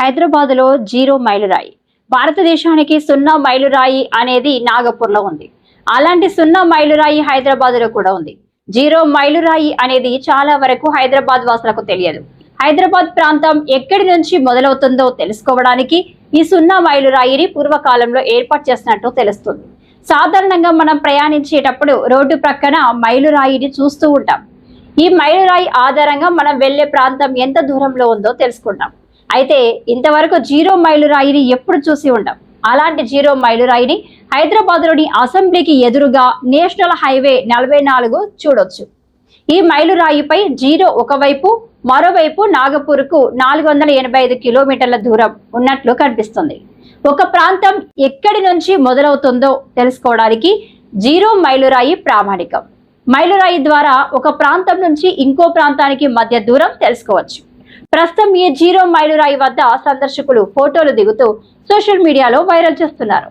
హైదరాబాద్లో జీరో మైలురాయి. భారతదేశానికి సున్నా మైలురాయి అనేది నాగపూర్లో ఉంది. అలాంటి సున్నా మైలురాయి హైదరాబాద్లో కూడా ఉంది. జీరో మైలురాయి అనేది చాలా వరకు హైదరాబాద్ వాసులకు తెలియదు. హైదరాబాద్ ప్రాంతం ఎక్కడి నుంచి మొదలవుతుందో తెలుసుకోవడానికి ఈ సున్నా మైలురాయిని పూర్వకాలంలో ఏర్పాటు చేసినట్టు తెలుస్తుంది. సాధారణంగా మనం ప్రయాణించేటప్పుడు రోడ్డు ప్రక్కన మైలురాయిని చూస్తూ ఉంటాం. ఈ మైలురాయి ఆధారంగా మనం వెళ్ళే ప్రాంతం ఎంత దూరంలో ఉందో తెలుసుకుంటాం. అయితే ఇంతవరకు జీరో మైలురాయిని ఎప్పుడు చూసి ఉండం? అలాంటి జీరో మైలురాయిని హైదరాబాద్లోని అసెంబ్లీకి ఎదురుగా నేషనల్ హైవే నలభై నాలుగు చూడొచ్చు. ఈ మైలురాయిపై జీరో ఒకవైపు మరోవైపు నాగపూర్కు నాలుగు వందల ఎనభై ఐదు కిలోమీటర్ల దూరం ఉన్నట్లు కనిపిస్తుంది. ఒక ప్రాంతం ఎక్కడి నుంచి మొదలవుతుందో తెలుసుకోవడానికి జీరో మైలురాయి ప్రామాణికం. మైలురాయి ద్వారా ఒక ప్రాంతం నుంచి ఇంకో ప్రాంతానికి మధ్య దూరం తెలుసుకోవచ్చు. ప్రస్తుతం ఈ జీరో మైలురాయి వద్ద సందర్శకులు ఫోటోలు దిగుతూ సోషల్ మీడియాలో వైరల్ చేస్తున్నారు.